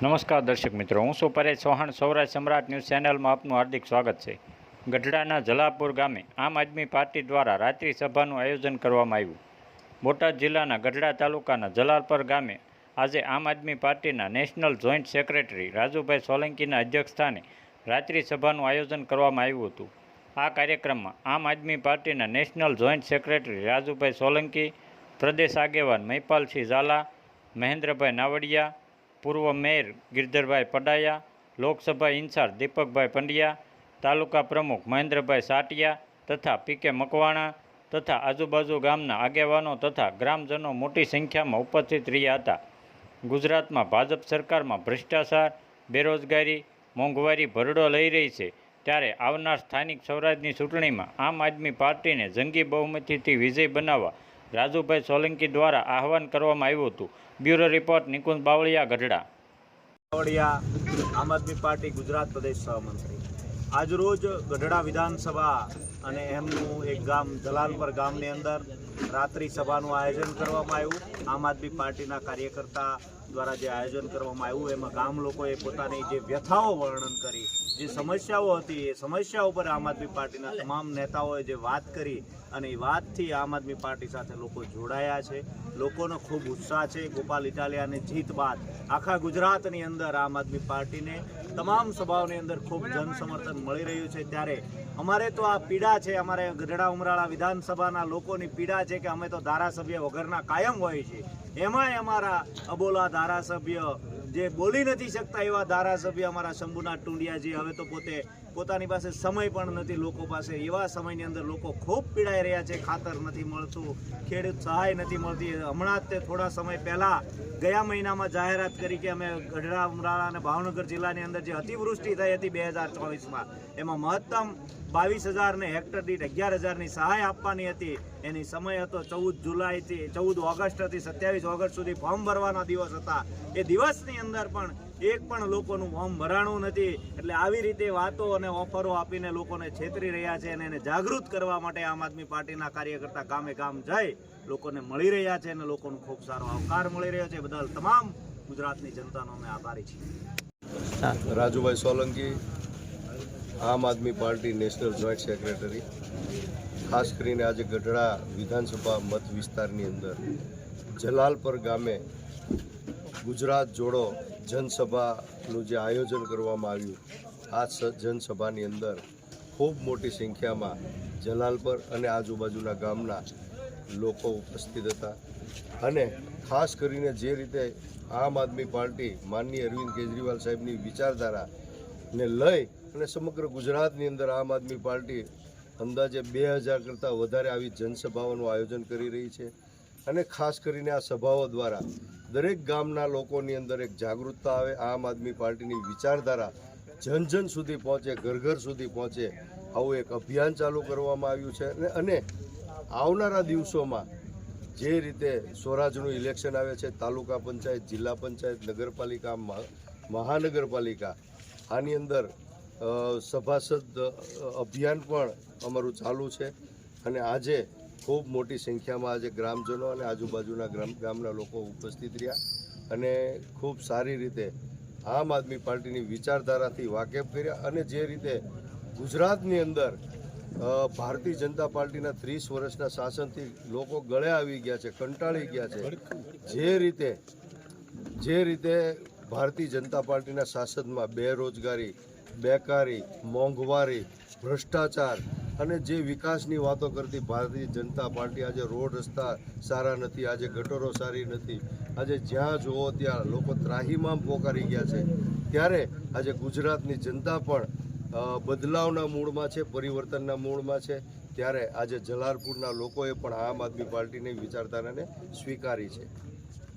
નમસ્કાર દર્શક મિત્રો, હું છું પરેશ ચૌહાણ, સૌરાષ્ટ્ર સમ્રાટ ન્યૂઝ ચેનલમાં આપનું હાર્દિક સ્વાગત છે. ગઢડાના જલાપુર ગામે આમ આદમી પાર્ટી દ્વારા રાત્રિ સભાનું આયોજન કરવામાં આવ્યું. બોટાદ જિલ્લાના ગઢડા તાલુકાના જલાલપર ગામે આજે આમ આદમી પાર્ટીના નેશનલ જોઈન્ટ સેક્રેટરી રાજુભાઈ સોલંકીના અધ્યક્ષસ્થાને રાત્રિ સભાનું આયોજન કરવામાં આવ્યું હતું. આ કાર્યક્રમમાં આમ આદમી પાર્ટીના national joint secretary Rajubhai Solanki, પ્રદેશ આગેવાન મહિપાલસિંહ ઝાલા, મહેન્દ્રભાઈ નાવડિયા પૂર્વ mayor Girdharbhai Padaya, Lok Sabha in charge Deepakbhai Pandya, તાલુકા પ્રમુખ મહેન્દ્રભાઈ સાટિયા તથા પીકે મકવાણા તથા આજુબાજુ ગામના આગેવાનો તથા ગ્રામજનો મોટી સંખ્યામાં ઉપસ્થિત રહ્યા હતા. ગુજરાતમાં ભાજપ સરકારમાં ભ્રષ્ટાચાર, બેરોજગારી, મોંઘવારી, ભરડો લઈ રહી છે. ત્યારે આવનાર સ્થાનિક સ્વરાજની ચૂંટણીમાં આમ આદમી પાર્ટીને જંગી બહુમતીથી વિજય બનાવવા રાજુભાઈ સોલંકી દ્વારા આહવાન કરવામાં આવ્યું હતું. Bureau report Nikunj Bavaliya, Gadhada. Bavaliya, Aam Aadmi party, Gujarat પ્રદેશ સહમંત્રી. આજરોજ ગઢડા વિધાનસભા અને એમનું એક ગામ જલાલપર ગામની અંદર રાત્રિ સભાનું આયોજન કરવામાં આવ્યું. આમ આદમી પાર્ટીના કાર્યકર્તા દ્વારા જે આયોજન કરવામાં આવ્યું, એમાં ગામ લોકોએ પોતાની જે વ્યથાઓ વર્ણન કરી, જે સમસ્યાઓ હતી, એ સમસ્યાઓ પર આમ આદમી પાર્ટીના તમામ નેતાઓએ જે વાત કરી અને એ વાતથી આમ આદમી પાર્ટી સાથે લોકો જોડાયા છે. લોકોનો ખૂબ ઉત્સાહ છે. ગોપાલ ઇટાલિયાની જીત બાદ આખા ગુજરાતની અંદર આમ આદમી પાર્ટીને તમામ સભાઓની અંદર ખૂબ જન સમર્થન મળી રહ્યું છે. ત્યારે અમારે તો આ પીડા છે, અમારે ગઢડા ઉમરાળા વિધાનસભાના લોકોની પીડા છે કે અમે તો ધારાસભ્ય વગરના કાયમ હોય છે એમાંય અમારા અબોલા ધારાસભ્ય જે બોલી નથી શકતા એવા ધારાસભ્ય અમારા શંભુનાથ ટુંડિયાજી હવે તો પોતે પોતાની પાસે સમય પણ નથી લોકો પાસે. એવા સમયની અંદર લોકો ખૂબ પીડાઈ રહ્યા છે, ખાતર નથી મળતું, ખેડૂત સહાય નથી મળતી. હમણાં જ તે થોડા સમય પહેલાં ગયા મહિનામાં જાહેરાત કરી કે અમે ગઢડા ઉમરાળા અને ભાવનગર જિલ્લાની અંદર જે અતિવૃષ્ટિ થઈ હતી બે હજાર ચોવીસમાં, એમાં મહત્તમ બાવીસ હજારને હેક્ટર દીઠ અગિયાર હજારની સહાય આપવાની હતી. એની સમય હતો ચૌદ જુલાઈથી, ચૌદ ઓગસ્ટથી સત્યાવીસ ઓગસ્ટ સુધી ફોર્મ ભરવાના દિવસ હતા. એ દિવસની અંદર પણ એક પણ લોકોનું ફોર્મ ભરાણું નથી. એટલે આવી રીતે વાતો અને ઓફરો આપીને લોકોને છેતરી રહ્યા છે અને એને જાગૃત કરવા માટે આમ આદમી પાર્ટીના કાર્યકર્તા ગામે ગામ જઈ લોકોને મળી રહ્યા છે અને લોકોનો ખૂબ સારો આવકાર મળી રહ્યો છે. એ બદલ તમામ ગુજરાતની જનતાનો અમે આભારી છીએ. Rajubhai Solanki Aam Aadmi party national joint secretary. ખાસ કરીને આજે ગઢડા વિધાનસભા મત વિસ્તારની અંદર જલાલપર ગામે ગુજરાત જોડો જનસભાનું જે આયોજન કરવામાં આવ્યું આ જનસભાની અંદર ખૂબ મોટી સંખ્યામાં જલાલપર અને આજુબાજુના ગામના લોકો ઉપસ્થિત હતા. અને ખાસ કરીને જે રીતે આમ આદમી પાર્ટી માનનીય અરવિંદ કેજરીવાલ સાહેબની વિચારધારાને લઈ અને સમગ્ર ગુજરાતની અંદર આમ આદમી પાર્ટી અંદાજે બે હજાર કરતાં વધારે આવી જનસભાઓનું આયોજન કરી રહી છે. અને ખાસ કરીને આ સભાઓ દ્વારા દરેક ગામના લોકોની અંદર એક જાગૃતતા આવે, આમ આદમી પાર્ટીની વિચારધારા જન જન સુધી પહોંચે ઘર ઘર સુધી પહોંચે, આવું એક અભિયાન ચાલુ કરવામાં આવ્યું છે. અને આવનારા દિવસોમાં જે રીતે સ્વરાજનું ઇલેક્શન આવે છે, તાલુકા પંચાયત, જિલ્લા પંચાયત, નગરપાલિકા મહાનગરપાલિકા, આની અંદર સભાસદ અભિયાન પણ અમારું ચાલુ છે. અને આજે ખૂબ મોટી સંખ્યામાં આજે ગ્રામજનો અને આજુબાજુના ગ્રામ ગામના લોકો ઉપસ્થિત રહ્યા. અને ખૂબ સારી રીતે આમ આદમી પાર્ટીની વિચારધારાથી વાકેફ કર્યા અને જે રીતે ગુજરાતની અંદર ભારતીય જનતા પાર્ટીના ત્રીસ વર્ષના શાસનથી લોકો ગળે આવી ગયા છે, કંટાળી ગયા છે. જે રીતે જે રીતે ભારતીય જનતા પાર્ટીના શાસનમાં બેરોજગારી, બેકારી, મોંઘવારી, ભ્રષ્ટાચાર અને જે વિકાસની વાતો કરતી ભારતીય જનતા પાર્ટી આજે રોડ રસ્તા સારા નથી, આજે ગટરો સારી નથી. આજે જ્યાં જુઓ ત્યાં લોકો ત્રાહીમામ પોકારી ગયા છે. ત્યારે આજે ગુજરાતની જનતા પણ બદલાવના મૂળમાં છે, પરિવર્તનના મૂળમાં છે. ત્યારે આજે જલાલપુરના લોકોએ પણ આમ આદમી પાર્ટીની વિચારધારાને સ્વીકારી છે.